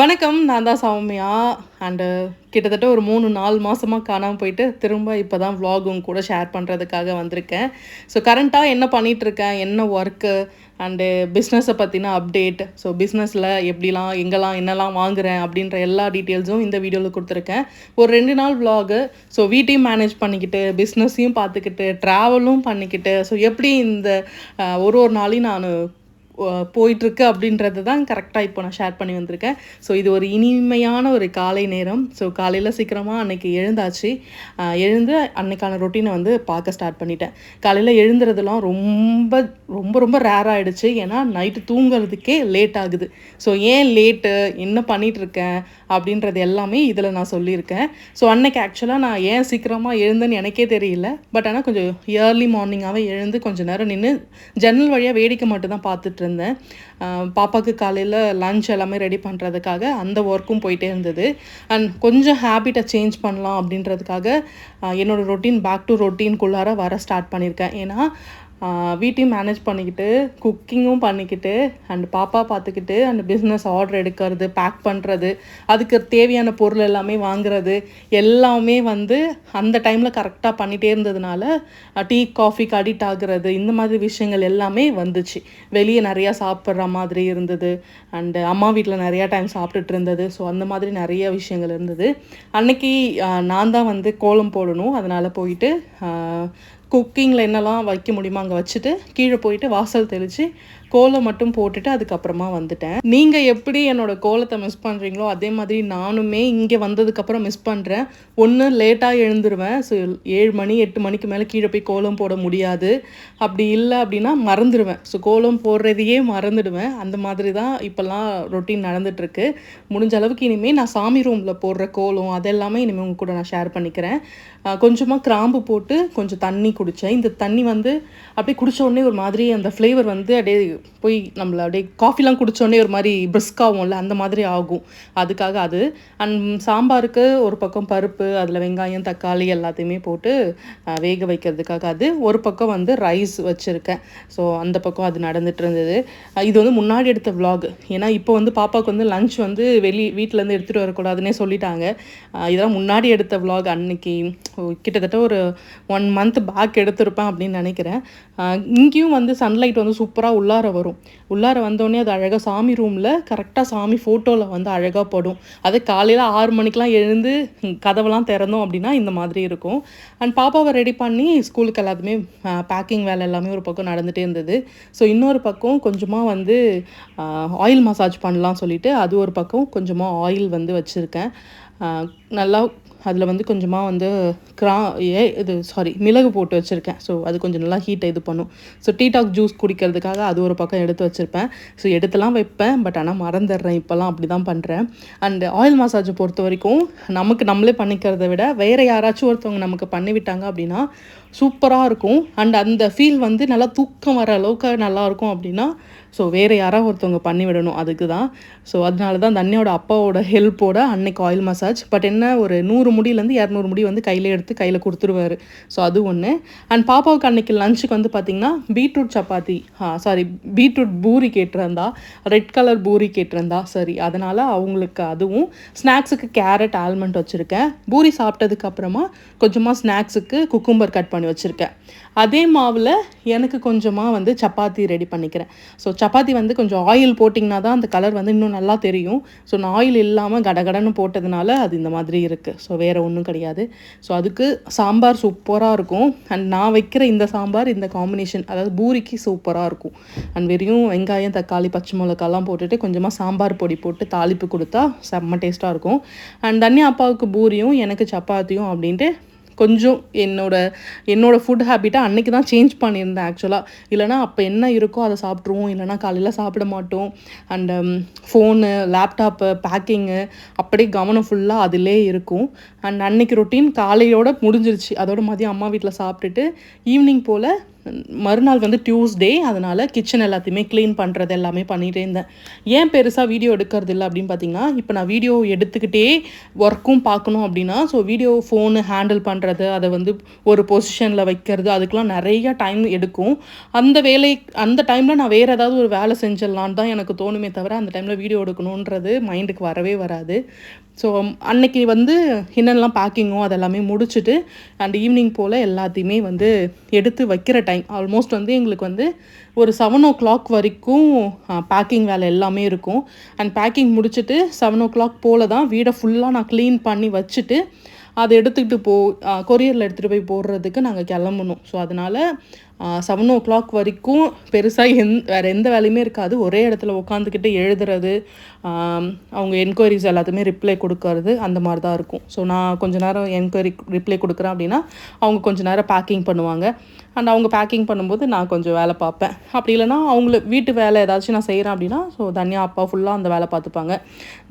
வணக்கம் நான் தான் சௌமியா. அண்டு கிட்டத்தட்ட ஒரு மூணு நாலு மாதமாக காணாமல் போயிட்டு திரும்ப இப்போ தான் vlog கூட ஷேர் பண்ணுறதுக்காக வந்திருக்கேன். ஸோ கரண்ட்டாக என்ன பண்ணிகிட்ருக்கேன் என்ன ஒர்க்கு அண்டு பிஸ்னஸை பற்றின அப்டேட் ஸோ பிஸ்னஸில் எப்படிலாம் எங்கெல்லாம் என்னெல்லாம் வாங்குறேன் அப்படின்ற எல்லா டீட்டெயில்ஸும் இந்த வீடியோவில் கொடுத்துருக்கேன். ஒரு ரெண்டு நாள் vlog. ஸோ வீட்டையும் மேனேஜ் பண்ணிக்கிட்டு பிஸ்னஸையும் பார்த்துக்கிட்டு ட்ராவலும் பண்ணிக்கிட்டு ஸோ எப்படி இந்த ஒரு ஒரு நாளையும் நான் போயிட்டுருக்கு அப்படின்றது தான் கரெக்டாக இப்போ நான் ஷேர் பண்ணி வந்திருக்கேன். ஸோ இது ஒரு இனிமையான ஒரு காலை நேரம். ஸோ காலையில் சீக்கிரமாக அன்னைக்கு எழுந்தாச்சு. எழுந்து அன்னைக்கான ரொட்டீனை வந்து பார்க்க ஸ்டார்ட் பண்ணிட்டேன். காலையில் எழுந்துறதுலாம் ரொம்ப ரொம்ப ரொம்ப ரேர் ஆகிடுச்சு ஏன்னா நைட்டு தூங்குறதுக்கே லேட் ஆகுது. ஸோ ஏன் லேட்டு என்ன பண்ணிகிட்ருக்கேன் அப்படின்றது எல்லாமே இதில் நான் சொல்லியிருக்கேன். ஸோ அன்னைக்கு ஆக்சுவலாக நான் ஏன் சீக்கிரமாக எழுந்தேன்னு எனக்கே தெரியல. பட் ஆனால் கொஞ்சம் இயர்லி மார்னிங்காகவே எழுந்து கொஞ்சம் நேரம் நின்று ஜன்னல் வழியாக வேடிக்கை மட்டும் தான் பார்த்துட்டு இருந்தேன். பாப்பாவுக்கு காலையில் லஞ்ச் எல்லாமே ரெடி பண்ணுறதுக்காக அந்த ஒர்க்கும் போயிட்டே இருந்தது. அண்ட் கொஞ்சம் ஹேபிட்டை சேஞ்ச் பண்ணலாம் அப்படின்றதுக்காக என்னோடய ரொட்டீன் பேக் டு ரொட்டீன்குள்ளார வர ஸ்டார்ட் பண்ணியிருக்கேன் ஏன்னா வீட்டையும் மேனேஜ் பண்ணிக்கிட்டு குக்கிங்கும் பண்ணிக்கிட்டு அண்ட் பாப்பா பார்த்துக்கிட்டு அண்ட் பிஸ்னஸ் ஆர்டர் எடுக்கிறது பேக் பண்ணுறது அதுக்கு தேவையான பொருள் எல்லாமே வாங்குறது எல்லாமே வந்து அந்த டைமில் கரெக்டாக பண்ணிகிட்டே இருந்ததுனால டீ காஃபிக்கு அடிக்ட் ஆகுறது இந்த மாதிரி விஷயங்கள் எல்லாமே வந்துச்சு. வெளியே நிறையா சாப்பிட்ற மாதிரி இருந்தது அண்டு அம்மா வீட்டில் நிறையா டைம் சாப்பிட்டுட்டு இருந்தது ஸோ அந்த மாதிரி நிறைய விஷயங்கள் இருந்தது. அன்னைக்கு நான் தான் வந்து கோலம் போடணும் அதனால் போயிட்டு குக்கிங்கில் என்னெல்லாம் வைக்க முடியுமோ அங்கே வச்சுட்டு கீழே போயிட்டு வாசல் தெளித்து கோலம் மட்டும் போட்டுட்டு அதுக்கப்புறமா வந்துட்டேன். நீங்கள் எப்படி என்னோட கோலத்தை மிஸ் பண்ணுறீங்களோ அதே மாதிரி நானுமே இங்கே வந்ததுக்கப்புறம் மிஸ் பண்ணுறேன் ஒன்று லேட்டாக எழுந்துருவேன். ஸோ ஏழு மணி எட்டு மணிக்கு மேலே கீழே போய் கோலம் போட முடியாது. அப்படி இல்லை அப்படின்னா மறந்துடுவேன் ஸோ கோலம் போடுறதையே மறந்துடுவேன். அந்த மாதிரி தான் இப்போல்லாம் ரொட்டீன் நடந்துட்டுருக்கு. முடிஞ்ச அளவுக்கு இனிமேல் நான் சாமி ரூமில் போடுற கோலம் அதெல்லாமே இனிமேல் உங்கள் கூட நான் ஷேர் பண்ணிக்கிறேன். கொஞ்சமாக கிராம்பு போட்டு கொஞ்சம் தண்ணி குடித்தேன் இந்த தண்ணி வந்து அப்படியே குடித்த உடனே ஒரு மாதிரி அந்த ஃப்ளேவர் வந்து அப்படியே போய் நம்மள அப்படியே காஃபிலாம் குடித்தோடனே ஒரு மாதிரி பிரிஸ்காகும்ல அந்த மாதிரி ஆகும். அதுக்காக அது. அண்ட் சாம்பாருக்கு ஒரு பக்கம் பருப்பு அதில் வெங்காயம் தக்காளி எல்லாத்தையுமே போட்டு வேக வைக்கிறதுக்காக அது. ஒரு பக்கம் வந்து ரைஸ் வச்சுருக்கேன். ஸோ அந்த பக்கம் அது நடந்துட்டு இருந்தது. இது வந்து முன்னாடி எடுத்த vlog. ஏன்னா இப்போ வந்து பாப்பாவுக்கு வந்து லஞ்ச் வந்து வெளி வீட்டிலேருந்து எடுத்துகிட்டு வரக்கூடாதுன்னே சொல்லிட்டாங்க. இதெல்லாம் முன்னாடி எடுத்த விலாக் அன்னைக்கு. கிட்டத்தட்ட ஒரு ஒன் மந்த் பேக் எடுத்திருப்பேன் அப்படின்னு நினைக்கிறேன். இங்கேயும் வந்து சன்லைட் வந்து சூப்பராக உள்ளார வரும். உள்ளார வந்தோடனே அது அழகாக சாமி ரூமில் கரெக்டாக சாமி ஃபோட்டோவில் வந்து அழகாக படும். அது காலையில் ஆறு மணிக்கெலாம் எழுந்து கதவெல்லாம் திறந்தோம் அப்படின்னா இந்த மாதிரி இருக்கும். அண்ட் பாப்பாவை ரெடி பண்ணி ஸ்கூலுக்கு எல்லாத்துமே பேக்கிங் வேலை எல்லாமே ஒரு பக்கம் நடந்துகிட்டே இருந்தது. ஸோ இன்னொரு பக்கம் கொஞ்சமாக வந்து ஆயில் மசாஜ் பண்ணலாம் சொல்லிட்டு அது ஒரு பக்கம் கொஞ்சமாக ஆயில் வந்து வச்சுருக்கேன். நல்லா அதில் வந்து கொஞ்சமாக வந்து கிரா ஏ இது சாரி மிளகு போட்டு வச்சுருக்கேன். ஸோ அது கொஞ்சம் நல்லா ஹீட்டை இது பண்ணும். ஸோ டீ டாக் ஜூஸ் குடிக்கிறதுக்காக அது ஒரு பக்கம் எடுத்து வச்சுருப்பேன். ஸோ எடுத்துலாம் வைப்பேன் பட் ஆனால் மறந்துடுறேன். இப்போல்லாம் அப்படி தான் பண்ணுறேன் அண்ட் ஆயில் மசாஜை பொறுத்த வரைக்கும் நமக்கு நம்மளே பண்ணிக்கிறத விட வேறு யாராச்சும் ஒருத்தவங்க நமக்கு பண்ணிவிட்டாங்க அப்படின்னா சூப்பராக இருக்கும். அண்ட் அந்த ஃபீல் வந்து நல்லா தூக்கம் வர அளவுக்கு நல்லா இருக்கும் அப்படின்னா ஸோ வேறு யாராவது ஒருத்தவங்க பண்ணி விடணும். அதுக்கு தான் ஸோ அதனால தான் அந்த அன்னையோட அப்பாவோட ஹெல்ப்போட அன்னைக்கு ஆயில் மசாஜ் பட் என்ன ஒரு நூறு முடியிலேருந்து இரநூறு முடி வந்து கையில் எடுத்து கையில் கொடுத்துருவாரு. ஸோ அது ஒன்று அண்ட் பாப்பாவுக்கு அன்னைக்கு லஞ்சுக்கு வந்து பார்த்திங்கன்னா beetroot chapati. Sorry beetroot puri கேட்டிருந்தா ரெட் கலர் பூரி கேட்டிருந்தா சரி அதனால் அவங்களுக்கு அதுவும் ஸ்நாக்ஸுக்கு கேரட் ஆல்மண்ட் வச்சுருக்கேன். பூரி சாப்பிட்டதுக்கு அப்புறமா கொஞ்சமாக ஸ்நாக்ஸுக்கு குக்கும்பர் கட் பண்ணி வச்சுருக்கேன். அதே மாவில் எனக்கு கொஞ்சமாக வந்து சப்பாத்தி ரெடி பண்ணிக்கிறேன். ஸோ சப்பாத்தி வந்து கொஞ்சம் ஆயில் போட்டிங்கன்னா தான் அந்த கலர் வந்து இன்னும் நல்லா தெரியும். ஸோ நான் ஆயில் இல்லாமல் கடகடன்னு போட்டதுனால அது இந்த மாதிரி இருக்குது ஸோ வேறு ஒன்றும் கிடையாது. ஸோ அதுக்கு சாம்பார் சூப்பராக இருக்கும். அண்ட் நான் வைக்கிற இந்த சாம்பார் இந்த காம்பினேஷன் அதாவது பூரிக்கு சூப்பராக இருக்கும். அண்ட் வெறும் வெங்காயம் தக்காளி பச்சை மிளகாலாம் போட்டுட்டு கொஞ்சமாக சாம்பார் பொடி போட்டு தாளிப்பு கொடுத்தா செம்ம டேஸ்ட்டாக இருக்கும். அண்ட் தண்ணி அப்பாவுக்கு பூரியும் எனக்கு சப்பாத்தியும் அப்படின்ட்டு கொஞ்சம் என்னோட என்னோட ஃபுட் ஹேபிட்டை அன்றைக்கி தான் சேஞ்ச் பண்ணியிருந்தேன் ஆக்சுவலாக இல்லைனா அப்போ என்ன இருக்கோ அதை சாப்பிட்ருவோம் இல்லைனா காலையில் சாப்பிட மாட்டோம். அண்டு ஃபோனு லேப்டாப்பு பேக்கிங்கு அப்படியே கவனம் ஃபுல்லாக அதிலே இருக்கும். அண்ட் அன்னைக்கு ரொட்டீன் காலையோட முடிஞ்சிருச்சு. அதோட மதியம் அம்மா வீட்டில் சாப்பிட்டுட்டு ஈவினிங் போல் மறுநாள் வந்து டியூஸ்டே அதனால் கிச்சன் எல்லாத்தையுமே க்ளீன் பண்ணுறது எல்லாமே பண்ணிகிட்டே இருந்தேன். ஏன் பெருசாக வீடியோ எடுக்கிறது இல்லை அப்படின்னு பார்த்தீங்கன்னா இப்போ நான் வீடியோ எடுத்துக்கிட்டே ஒர்க்கும் பார்க்கணும் அப்படின்னா ஸோ வீடியோ ஃபோனு ஹேண்டில் பண்ணுறது அதை வந்து ஒரு பொசிஷனில் வைக்கிறது அதுக்கெலாம் நிறைய டைம் எடுக்கும். அந்த வேலை அந்த டைமில் நான் வேறு ஏதாவது ஒரு வேலை செஞ்சிடலான்னு தான் எனக்கு தோணுமே தவிர அந்த டைமில் வீடியோ எடுக்கணுன்றது மைண்டுக்கு வரவே வராது. ஸோ um, அன்னைக்கு வந்து என்னென்னலாம் பேக்கிங்கோ அதெல்லாமே முடிச்சுட்டு அண்ட் ஈவினிங் போல் எல்லாத்தையுமே வந்து எடுத்து வைக்கிற டைம் ஆல்மோஸ்ட் வந்து எங்களுக்கு வந்து ஒரு செவன் ஓ கிளாக் வரைக்கும் பேக்கிங் வேலை எல்லாமே இருக்கும். அண்ட் பேக்கிங் முடிச்சுட்டு செவன் ஓ கிளாக் போல் தான் வீடை ஃபுல்லாக நான் க்ளீன் பண்ணி வச்சுட்டு அதை எடுத்துக்கிட்டு போ கொரியரில் எடுத்துகிட்டு போய் போடுறதுக்கு நாங்கள் கிளம்பணும். ஸோ அதனால் செவன் ஓ கிளாக் வரைக்கும் பெருசாக எந் வேறு எந்த வேலையுமே இருக்காது. ஒரே இடத்துல உட்காந்துக்கிட்டு எழுதுறது அவங்க என்கொயரிஸ் எல்லாத்துமே ரிப்ளை கொடுக்கறது அந்த மாதிரி தான் இருக்கும். ஸோ நான் கொஞ்ச நேரம் என்கொயரி ரிப்ளை கொடுக்குறேன் அப்படின்னா அவங்க கொஞ்ச நேரம் பேக்கிங் பண்ணுவாங்க. அண்ட் அவங்க பேக்கிங் பண்ணும்போது நான் கொஞ்சம் வேலை பார்ப்பேன். அப்படி இல்லைன்னா அவங்கள வீட்டு வேலை ஏதாச்சும் நான் செய்கிறேன் அப்படின்னா ஸோ தன்யா அப்பா ஃபுல்லாக அந்த வேலை பார்த்துப்பாங்க.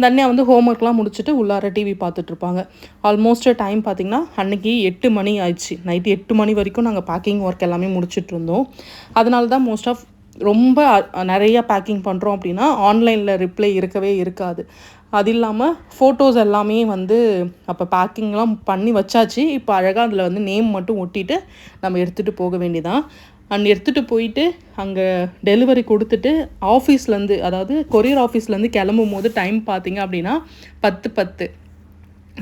தன்யா வந்து ஹோம் ஒர்க்லாம் முடிச்சுட்டு உள்ளார டிவி பார்த்துட்ருப்பாங்க. ஆல்மோஸ்ட் டைம் பார்த்திங்கன்னா அன்னைக்கு எட்டு மணி ஆயிடுச்சு. நைட்டு எட்டு மணி வரைக்கும் நாங்கள் பேக்கிங் ஒர்க் எல்லாமே முடிச்சிட்டு இருந்தோம் அதனால தான் மோஸ்ட் ஆஃப் ரொம்ப நிறைய பேக்கிங் பண்ணுறோம் அப்படின்னா ஆன்லைனில் ரிப்ளை இருக்கவே இருக்காது. அது இல்லாமல் ஃபோட்டோஸ் எல்லாமே வந்து அப்போ பேக்கிங்லாம் பண்ணி வச்சாச்சு. இப்போ அழகாக அதில் வந்து நேம் மட்டும் ஒட்டிட்டு நம்ம எடுத்துகிட்டு போக வேண்டியதான் அண்ட் எடுத்துகிட்டு போயிட்டு அங்கே டெலிவரி கொடுத்துட்டு ஆஃபீஸ்லேருந்து அதாவது கொரியர் ஆஃபீஸ்லேருந்து கிளம்பும் போது டைம் பார்த்தீங்க அப்படின்னா பத்து பத்து.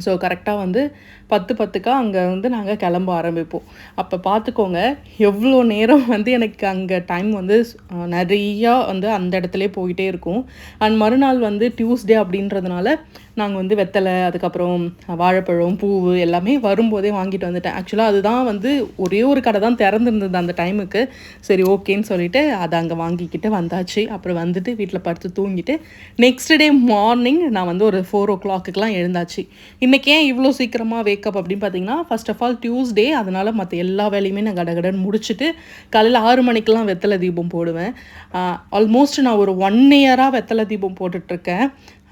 ஸோ கரெக்டாக வந்து பத்து பத்துக்கா அங்கே வந்து நாங்கள் கிளம்ப ஆரம்பிப்போம். அப்போ பார்த்துக்கோங்க எவ்வளோ நேரம் வந்து எனக்கு அங்கே டைம் வந்து நிறையா வந்து அந்த இடத்துல போயிட்டே இருக்கும். அண்ட் மறுநாள் வந்து டியூஸ்டே அப்படின்றதுனால நாங்கள் வந்து வெத்தலை அதுக்கப்புறம் வாழைப்பழம் பூவு எல்லாமே வரும்போதே வாங்கிட்டு வந்துட்டேன். ஆக்சுவலாக அதுதான் வந்து ஒரே ஒரு கடை தான் திறந்துருந்தது அந்த டைமுக்கு சரி ஓகேன்னு சொல்லிட்டு அதை அங்கே வாங்கிக்கிட்டு வந்தாச்சு. அப்புறம் வந்துட்டு வீட்டில் படுத்து தூங்கிட்டு நெக்ஸ்ட் டே மார்னிங் நான் வந்து ஒரு ஃபோர் ஓ கிளாக்குக்கெலாம் எழுந்தாச்சு. இன்றைக்கி ஏன் இவ்வளோ சீக்கிரமாக வேக்கப் அப்படின்னு பார்த்தீங்கன்னா ஃபர்ஸ்ட் ஆஃப் ஆல் டியூஸ்டே அதனால் மற்ற எல்லா வேலையுமே நான் கடகடன் முடிச்சுட்டு காலையில் ஆறு மணிக்கெலாம் வெத்தலை தீபம் போடுவேன். ஆல்மோஸ்ட் நான் ஒரு ஒன் இயராக வெத்தலை தீபம் போட்டுட்ருக்கேன்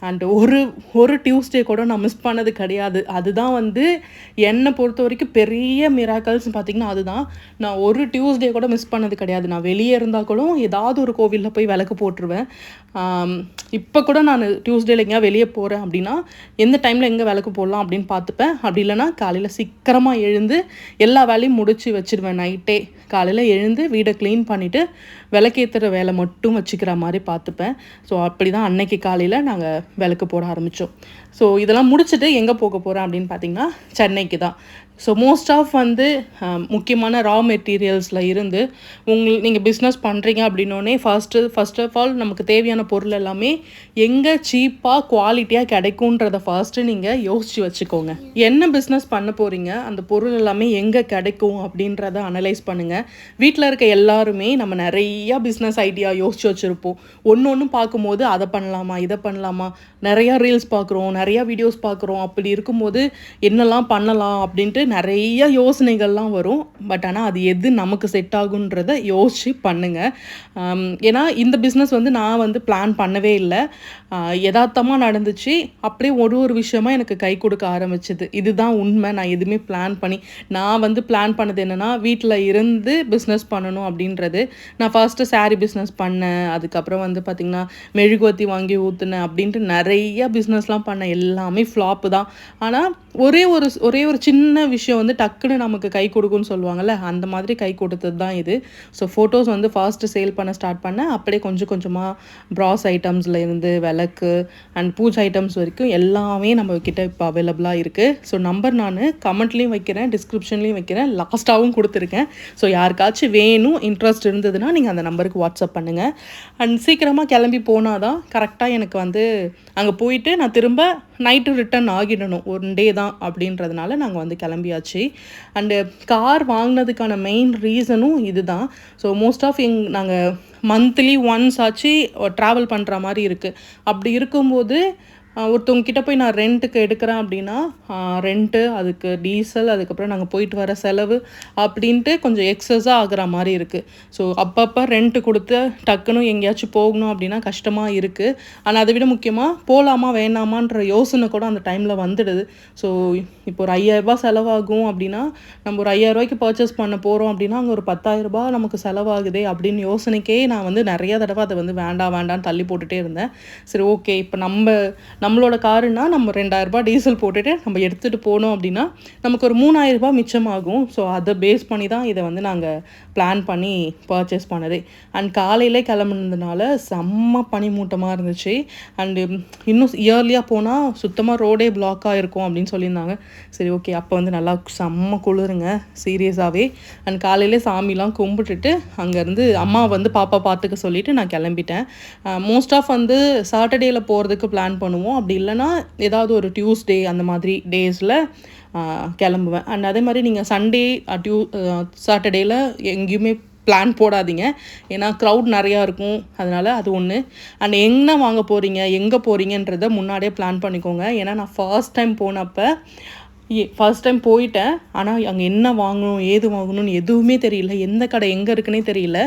அண்ட் ஒரு ஒரு டியூஸ்டே கூட நான் மிஸ் பண்ணது கிடையாது. அதுதான் வந்து என்னை பொறுத்த வரைக்கும் பெரிய மிராக்கல்ஸ் பார்த்தீங்கன்னா அதுதான். நான் ஒரு டியூஸ்டே கூட மிஸ் பண்ணது கிடையாது. நான் வெளியே இருந்தால் கூட ஏதாவது ஒரு கோவிலில் போய் விளக்கு போட்டுருவேன். இப்போ கூட நான் டியூஸ்டேல எங்கேயா வெளியே போகிறேன் அப்படின்னா எந்த டைமில் எங்கே விளக்கு போடலாம் அப்படின்னு பார்த்துப்பேன். அப்படி இல்லைன்னா காலையில் சீக்கிரமாக எழுந்து எல்லா வேலையும் முடித்து வச்சிருவேன் நைட்டே காலையில் எழுந்து வீடை க்ளீன் பண்ணிவிட்டு விளக்கேற்றுற வேலை மட்டும் வச்சுக்கிற மாதிரி பார்த்துப்பேன். ஸோ அப்படி தான் அன்னைக்கு காலையில் நாங்கள் விளக்கு போட ஆரம்பித்தோம் ஸோ இதெல்லாம் முடிச்சுட்டு எங்கே போக போகிறேன் அப்படின்னு பார்த்தீங்கன்னா சென்னைக்கு தான் ஸோ மோஸ்ட் ஆஃப் வந்து முக்கியமான ரா மெட்டீரியல்ஸில் இருந்து உங்கள் நீங்கள் பிஸ்னஸ் பண்ணுறீங்க அப்படின்னோடனே ஃபர்ஸ்ட்டு ஃபர்ஸ்ட் ஆஃப் ஆல் நமக்கு தேவையான பொருள் எல்லாமே எங்கே சீப்பாக குவாலிட்டியாக கிடைக்குன்றத ஃபர்ஸ்ட்டு நீங்கள் யோசித்து வச்சுக்கோங்க. என்ன பிஸ்னஸ் பண்ண போகிறீங்க அந்த பொருள் எல்லாமே எங்கே கிடைக்கும் அப்படின்றத அனலைஸ் பண்ணுங்கள் வீட்டில் இருக்க எல்லாருமே நம்ம நிறையா பிஸ்னஸ் ஐடியா யோசித்து வச்சுருப்போம். ஒன்று ஒன்று பார்க்கும்போது அதை பண்ணலாமா இதை பண்ணலாமா? நிறையா ரீல்ஸ் பார்க்குறோம் நிறையா வீடியோஸ் பார்க்குறோம். அப்படி இருக்கும்போது என்னெல்லாம் பண்ணலாம் அப்படின்ட்டு நிறைய யோசனைகள்லாம் வரும். பட் ஆனால் அது எது நமக்கு செட் ஆகுன்றத யோசித்து பண்ணுங்கள் ஏன்னா இந்த பிஸ்னஸ் வந்து நான் வந்து பிளான் பண்ணவே இல்லை. யதார்த்தமாக நடந்துச்சு. அப்படியே ஒரு ஒரு விஷயமா எனக்கு கை கொடுக்க ஆரம்பிச்சது. இதுதான் உண்மை. நான் எதுவுமே பிளான் பண்ணி நான் வந்து பிளான் பண்ணது என்னென்னா வீட்டில் இருந்து பிஸ்னஸ் பண்ணணும் அப்படின்றது. நான் ஃபர்ஸ்ட்டு சாரீ பிஸ்னஸ் பண்ணேன். அதுக்கப்புறம் வந்து பார்த்திங்கன்னா மெழுகுவத்தி வாங்கி ஊற்றுனேன் அப்படின்ட்டு நிறைய பிஸ்னஸ்லாம் பண்ணேன். எல்லாமே ஃப்ளாப்பு தான். ஆனால் ஒரே ஒரு ஒரே ஒரு சின்ன விஷயம் வந்து டக்குன்னு நமக்கு கை கொடுக்கும்னு சொல்லுவாங்கல்ல அந்த மாதிரி கை கொடுத்தது தான் இது. ஸோ ஃபோட்டோஸ் வந்து ஃபாஸ்ட்டு சேல் பண்ண ஸ்டார்ட் பண்ணேன் அப்படியே கொஞ்சம் கொஞ்சமாக ப்ராஸ் ஐட்டம்ஸில் இருந்து விளக்கு அண்ட் பூஜை ஐட்டம்ஸ் வரைக்கும் எல்லாமே நம்ம கிட்ட இப்போ அவைலபிளாக இருக்குது ஸோ நம்பர் நான் கமெண்ட்லேயும் வைக்கிறேன் டிஸ்கிரிப்ஷன்லேயும் வைக்கிறேன் லாஸ்ட்டாகவும் கொடுத்துருக்கேன். ஸோ யாருக்காச்சும் வேணும் இன்ட்ரெஸ்ட் இருந்ததுன்னா நீங்கள் அந்த நம்பருக்கு வாட்ஸ்அப் பண்ணுங்கள் அண்ட் சீக்கிரமாக கிளம்பி போனால் தான் கரெக்டாக எனக்கு வந்து அங்கே போயிட்டு நான் திரும்ப நைட்டு ரிட்டர்ன் ஆகிடணும். ஒன் டே தான் அப்படின்றதுனால நாங்கள் வந்து கிளம்பியாச்சு. அண்டு கார் வாங்கினதுக்கான மெயின் ரீசனும் இதுதான். ஸோ மோஸ்ட் ஆஃப் எங் நாங்கள் மந்த்லி ஒன்ஸ் ஆச்சு ட்ராவல் பண்ணுற மாதிரி இருக்குது அப்படி இருக்கும்போது ஒருத்தவங்க கிட்ட போய் நான் ரெண்ட்டுக்கு எடுக்கிறேன் அப்படின்னா ரெண்ட்டு அதுக்கு டீசல் அதுக்கப்புறம் நாங்கள் போயிட்டு வர செலவு அப்படின்ட்டு கொஞ்சம் எக்ஸஸாக ஆகிற மாதிரி இருக்குது ஸோ அப்பப்போ ரெண்ட்டு கொடுத்து டக்குன்னு எங்கேயாச்சும் போகணும் அப்படின்னா கஷ்டமாக இருக்குது ஆனால் அதை விட முக்கியமாக போகலாமா வேணாமான்ற யோசனை கூட அந்த டைமில் வந்துடுது. ஸோ இப்போ ஒரு ஐயாயிரரூபா செலவாகும் அப்படின்னா நம்ம ஒரு ஐயாயிரரூபாய்க்கு பர்ச்சேஸ் பண்ண போகிறோம் அப்படின்னா அங்கே ஒரு பத்தாயிரரூபா நமக்கு செலவாகுதே அப்படின்னு யோசனைக்கே நான் வந்து நிறைய தடவை அதை வந்து வேண்டாம் வேண்டாம்னு தள்ளி போட்டுகிட்டே இருந்தேன். சரி ஓகே இப்போ நம்ம நம்மளோட காருன்னா நம்ம ரெண்டாயிரரூபா டீசல் போட்டுட்டு நம்ம எடுத்துகிட்டு போனோம் அப்படின்னா நமக்கு ஒரு மூணாயிரரூபா மிச்சமாகும். ஸோ அதை பேஸ் பண்ணி தான் இதை வந்து நாங்கள் பிளான் பண்ணி பர்ச்சேஸ் பண்ணதே. அண்ட் காலையிலே கிளம்புனதுனால செம்ம பனிமூட்டமாக இருந்துச்சு. அண்டு இன்னும் இயர்லியாக போனால் சுத்தமாக ரோடே பிளாக்காக இருக்கும் அப்படின்னு சொல்லியிருந்தாங்க. சரி ஓகே அப்போ வந்து நல்லா செம்ம குளிருங்க சீரியஸாகவே அண்ட் காலையிலே சாமிலாம் கும்பிட்டுட்டு அங்கேருந்து அம்மா வந்து பாப்பா பார்த்துக்க சொல்லிவிட்டு நான் கிளம்பிட்டேன். Uh, மோஸ்ட் ஆஃப் வந்து சாட்டர்டேயில் போகிறதுக்கு பிளான் பண்ணுவோம். அப்படி இல்லைன்னா ஏதாவது ஒரு டியூஸ்டே அந்த மாதிரி டேஸில் கிளம்புவேன். அண்ட் அதே மாதிரி நீங்கள் சண்டே டியூ சாட்டர்டேயில் எங்கேயுமே பிளான் போடாதீங்க. ஏன்னா க்ரௌட் நிறையா இருக்கும். அதனால் அது ஒன்று அண்ட் என்ன வாங்க போகிறீங்க எங்கே போகிறீங்கன்றத முன்னாடியே பிளான் பண்ணிக்கோங்க. ஏன்னா நான் ஃபர்ஸ்ட் டைம் போனப்போ ஃபர்ஸ்ட் டைம் போயிட்டேன். ஆனால் அங்கே என்ன வாங்கணும் ஏது வாங்கணும்னு எதுவுமே தெரியல. எந்த கடை எங்கே இருக்குன்னே தெரியல.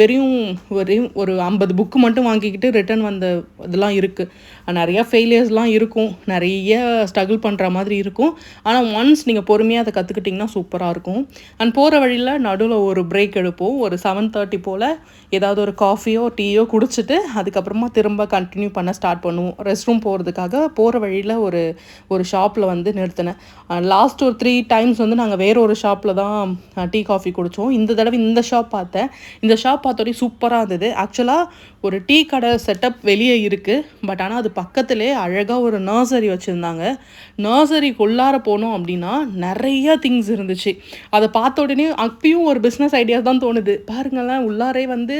வெறும் வெறும் ஒரு ஐம்பது புக்கு மட்டும் வாங்கிக்கிட்டு ரிட்டர்ன் வந்த இதெல்லாம் இருக்குது நிறையா ஃபெயிலியர்ஸ்லாம் இருக்கும். நிறைய ஸ்ட்ரகிள் பண்ணுற மாதிரி இருக்கும். ஆனால் ஒன்ஸ் நீங்கள் பொறுமையாக அதை கற்றுக்கிட்டிங்கன்னா சூப்பராக இருக்கும். அண்ட் போகிற வழியில் நடுவில் ஒரு பிரேக் எடுப்போம். ஒரு செவன் தேர்ட்டி போல் ஏதாவது ஒரு காஃபியோ டீயோ குடிச்சிட்டு அதுக்கப்புறமா திரும்ப கண்டினியூ பண்ண ஸ்டார்ட் பண்ணுவோம். ரெஸ்ட் ரூம் போகிறதுக்காக போகிற வழியில் ஒரு ஒரு ஷாப்பில் வந்து நிறுத்தினேன். லாஸ்ட் ஒரு த்ரீ டைம்ஸ் வந்து நாங்கள் வேற ஒரு ஷாப்பில் தான் டீ காஃபி குடித்தோம் இந்த தடவை இந்த ஷாப் பார்த்தேன். இந்த ஷாப் பார்த்தோடய சூப்பராக இருந்தது. ஆக்சுவலாக ஒரு டீ கடை செட்டப் வெளியே இருக்குது பட் ஆனால் அது பக்கத்துலேயே அழகாக ஒரு நர்சரி வச்சுருந்தாங்க. நர்சரிக்குள்ளார போனோம் அப்படின்னா நிறைய திங்ஸ் இருந்துச்சு. அதை பார்த்த உடனே அப்பயும் ஒரு பிஸ்னஸ் ஐடியா தான் தோணுது. பாருங்களேன் உள்ளாரே வந்து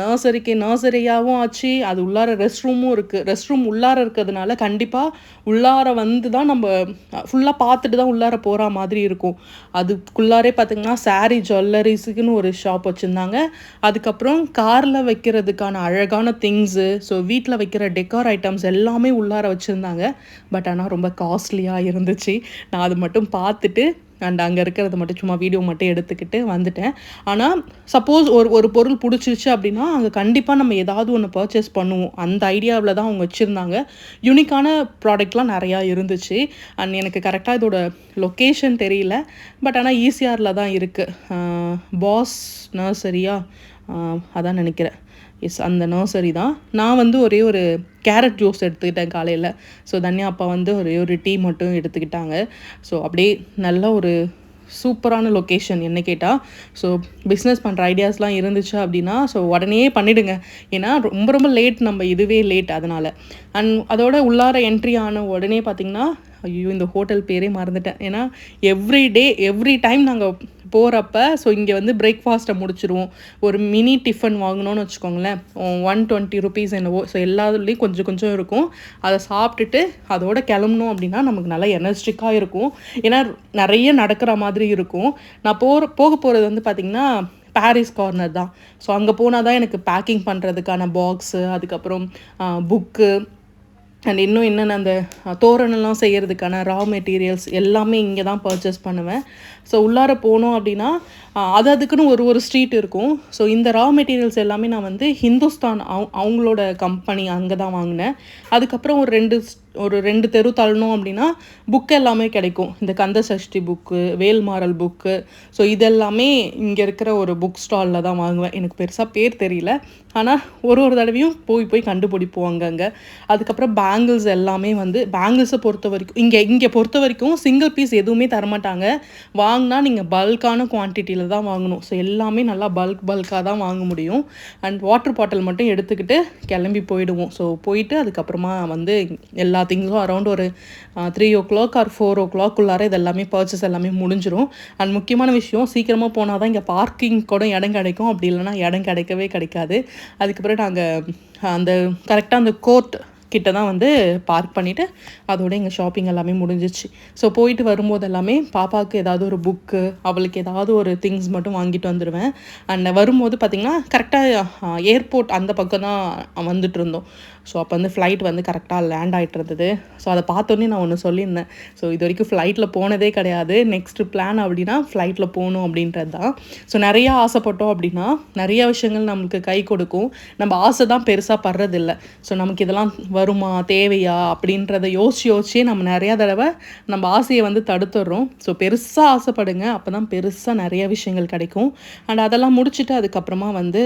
நர்சரிக்கு நர்சரியாகவும் ஆச்சு. அது உள்ளார ரெஸ்ட் ரூமும் இருக்குது ரெஸ்ட் ரூம் உள்ளார இருக்கிறதுனால கண்டிப்பாக உள்ளார வந்து தான் நம்ம ஃபுல்லாக பார்த்துட்டு தான் உள்ளார போகிற மாதிரி இருக்கும். அதுக்குள்ளாரே பார்த்திங்கன்னா சாரீ ஜுவல்லரிஸுக்குன்னு ஒரு ஷாப் வச்சுருந்தாங்க. அதுக்கப்புறம் காரில் வைக்கிறதுக்கான அழகான திங்ஸு ஸோ வீட்டில் வைக்கிற டெக்கார் ஐட்டம்ஸ் எல்லாமே உள்ளார வச்சுருந்தாங்க. பட் ஆனால் ரொம்ப காஸ்ட்லியாக இருந்துச்சு. நான் அது மட்டும் பார்த்துட்டு அண்ட் அங்கே இருக்கிறத மட்டும் சும்மா வீடியோ மட்டும் எடுத்துக்கிட்டு வந்துட்டேன். ஆனால் சப்போஸ் ஒரு ஒரு பொருள் பிடிச்சிருச்சு அப்படின்னா அங்கே கண்டிப்பாக நம்ம ஏதாவது ஒன்று பர்ச்சேஸ் பண்ணுவோம். அந்த ஐடியாவில் தான் அவங்க வச்சுருந்தாங்க. யூனிக்கான ப்ராடக்ட்லாம் நிறையா இருந்துச்சு. அண்ட் எனக்கு கரெக்டாக இதோட லொக்கேஷன் தெரியல. பட் ஆனால் ஈசிஆரில் தான் இருக்குது பாஸ் நர்சரியா அதான் நினைக்கிறேன். எஸ் அந்த நர்சரி தான். நான் வந்து ஒரே ஒரு கேரட் ஜூஸ் எடுத்துக்கிட்டேன் காலையில். ஸோ தன்யா அப்பா வந்து ஒரே ஒரு டீ மட்டும் எடுத்துக்கிட்டாங்க. ஸோ அப்படியே நல்ல ஒரு சூப்பரான லொக்கேஷன் என்ன கேட்டால் ஸோ பிஸ்னஸ் பண்ணுற ஐடியாஸ்லாம் இருந்துச்சு அப்படின்னா ஸோ உடனே பண்ணிவிடுங்க ஏன்னா ரொம்ப ரொம்ப லேட் நம்ம இதுவே லேட் அதனால். அண்ட் அதோட உள்ளார என்ட்ரி ஆன உடனே பார்த்திங்கன்னா ஐயோ இந்த ஹோட்டல் பேரே மறந்துட்டேன். ஏன்னா எவ்ரி டே எவ்ரி டைம் நாங்கள் போகிறப்ப ஸோ இங்கே வந்து பிரேக்ஃபாஸ்ட்டை முடிச்சிருவோம். ஒரு மினி டிஃபன் வாங்கினோன்னு வச்சுக்கோங்களேன். ஒன் டுவெண்ட்டி ருபீஸ் என்னவோ ஸோ எல்லாத்துலேயும் கொஞ்சம் கொஞ்சம் இருக்கும். அதை சாப்பிட்டுட்டு அதோட கிளம்பணும் அப்படின்னா நமக்கு நல்லா எனர்ஜிக்காக இருக்கும். ஏன்னா நிறைய நடக்கிற மாதிரி இருக்கும். நான் போகிற போக போகிறது வந்து பார்த்திங்கன்னா பாரிஸ் கார்னர் தான். ஸோ அங்கே போனால் தான் எனக்கு பேக்கிங் பண்ணுறதுக்கான பாக்ஸு அதுக்கப்புறம் புக்கு அண்ட் இன்னும் என்னென்ன அந்த தோரணெல்லாம் செய்கிறதுக்கான ரா மெட்டீரியல்ஸ் எல்லாமே இங்கே தான் பர்ச்சேஸ் பண்ணுவேன். ஸோ உள்ளார போனோம் அப்படின்னா அது அதுக்குன்னு ஒரு ஒரு ஸ்ட்ரீட் இருக்கும். ஸோ இந்த ரா மெட்டீரியல்ஸ் எல்லாமே நான் வந்து ஹிந்துஸ்தான் அவ அவங்களோட கம்பெனி அங்கே தான் வாங்கினேன். அதுக்கப்புறம் ஒரு ரெண்டு ஒரு ரெண்டு தெரு தள்ளணும் அப்படின்னா புக்கு எல்லாமே கிடைக்கும். இந்த Kanda Sashti book Velmaral book so இதெல்லாமே இங்கே இருக்கிற ஒரு புக் ஸ்டாலில் தான் வாங்குவேன். எனக்கு பெருசாக பேர் தெரியல. ஆனால் ஒரு ஒரு தடவையும் போய் போய் கண்டுபிடிப்போம் அங்கங்கே. அதுக்கப்புறம் பேங்கிள்ஸ் எல்லாமே வந்து பேங்கிள்ஸை பொறுத்த வரைக்கும் இங்கே இங்கே பொறுத்த வரைக்கும் சிங்கிள் பீஸ் எதுவுமே தரமாட்டாங்க. வாங்கினா நீங்கள் பல்கான குவான்டிட்டியில் தான் வாங்கணும். ஸோ எல்லாமே நல்லா பல்க் பல்காக தான் வாங்க முடியும். அண்ட் வாட்டர் பாட்டில் மட்டும் எடுத்துக்கிட்டு கிளம்பி போயிடுவோம். ஸோ போயிட்டு அதுக்கப்புறமா வந்து எல்லா திங்ஸும் அரௌண்ட் ஒரு three o'clock or four ஓ கிளாக்குள்ளார இது எல்லாமே பர்ச்சேஸ் எல்லாமே முடிஞ்சிடும் அண்ட் முக்கியமான விஷயம் சீக்கிரமாக போனால் தான் இங்கே பார்க்கிங் கூட இடம் கிடைக்கும். அப்படி இல்லைன்னா இடம் கிடைக்கவே கிடைக்காது. அதுக்கப்புறம் நாங்கள் அந்த கரெக்டாக அந்த கோர்ட் கிட்ட தான் வந்து பார்க் பண்ணிவிட்டு அதோட எங்கள் ஷாப்பிங் எல்லாமே முடிஞ்சிச்சு ஸோ போயிட்டு வரும்போது எல்லாமே பாப்பாவுக்கு ஏதாவது ஒரு புக்கு அவளுக்கு ஏதாவது ஒரு திங்ஸ் மட்டும் வாங்கிட்டு வந்துடுவேன் அண்ட் வரும்போது பார்த்திங்கன்னா கரெக்டாக ஏர்போர்ட் அந்த பக்கம் தான் வந்துட்டு இருந்தோம். ஸோ அப்போ வந்து ஃப்ளைட் வந்து கரெக்டாக லேண்ட் ஆகிட்டு இருந்தது. ஸோ அதை பார்த்தோன்னே நான் ஒன்று சொல்லியிருந்தேன். ஸோ இது வரைக்கும் ஃப்ளைட்டில் போனதே கிடையாது. நெக்ஸ்ட்டு பிளான் அப்படின்னா ஃப்ளைட்டில் போகணும் அப்படின்றது தான். ஸோ நிறையா ஆசைப்பட்டோம் அப்படின்னா நிறைய விஷயங்கள் நம்மளுக்கு கை கொடுக்கும். நம்ம ஆசை தான் பெருசாக படுறதில்ல. ஸோ நமக்கு இதெல்லாம் வருமா தேவையா அப்படின்றத யோசிச்சு யோசிச்சே நம்ம நிறையா தடவை நம்ம ஆசையை வந்து தடுத்துடுறோம். ஸோ பெருசாக ஆசைப்படுங்க. அப்போ தான் பெருசாக நிறைய விஷயங்கள் கிடைக்கும். அண்ட் அதெல்லாம் முடிச்சுட்டு அதுக்கப்புறமா வந்து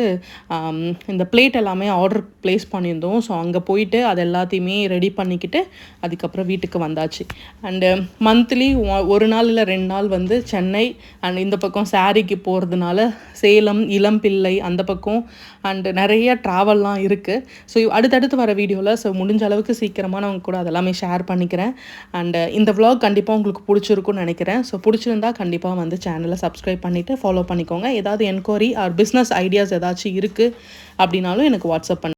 இந்த பிளேட் எல்லாமே ஆர்டர் ப்ளேஸ் பண்ணியிருந்தோம். ஸோ அங்கே போயிட்டு அது எல்லாத்தையுமே ரெடி பண்ணிக்கிட்டு அதுக்கப்புறம் வீட்டுக்கு வந்தாச்சு. அண்டு மந்த்லி ஒரு நாள் இல்லை ரெண்டு நாள் வந்து சென்னை அண்ட் இந்த பக்கம் சாரிக்கு போகிறதுனால சேலம் இளம்பிள்ளை அந்த பக்கம். அண்டு நிறைய ட்ராவல்லாம் இருக்குது ஸோ அடுத்தடுத்து வர வீடியோவில் ஸோ முடிஞ்ச அளவுக்கு சீக்கிரமாக நான் உங்கள் கூட அதெல்லாமே ஷேர் பண்ணிக்கிறேன். அண்டு uh, இந்த விலாக் கண்டிப்பாக உங்களுக்கு பிடிச்சிருக்கும்னு நினைக்கிறேன். ஸோ பிடிச்சிருந்தா கண்டிப்பாக வந்து சேனலை சப்ஸ்கிரைப் பண்ணிவிட்டு ஃபாலோ பண்ணிக்கோங்க. ஏதாவது என்கொயரி ஆர் பிஸ்னஸ் ஐடியாஸ் ஏதாச்சும் இருக்குது அப்படின்னாலும் எனக்கு வாட்ஸ்அப் பண்ணி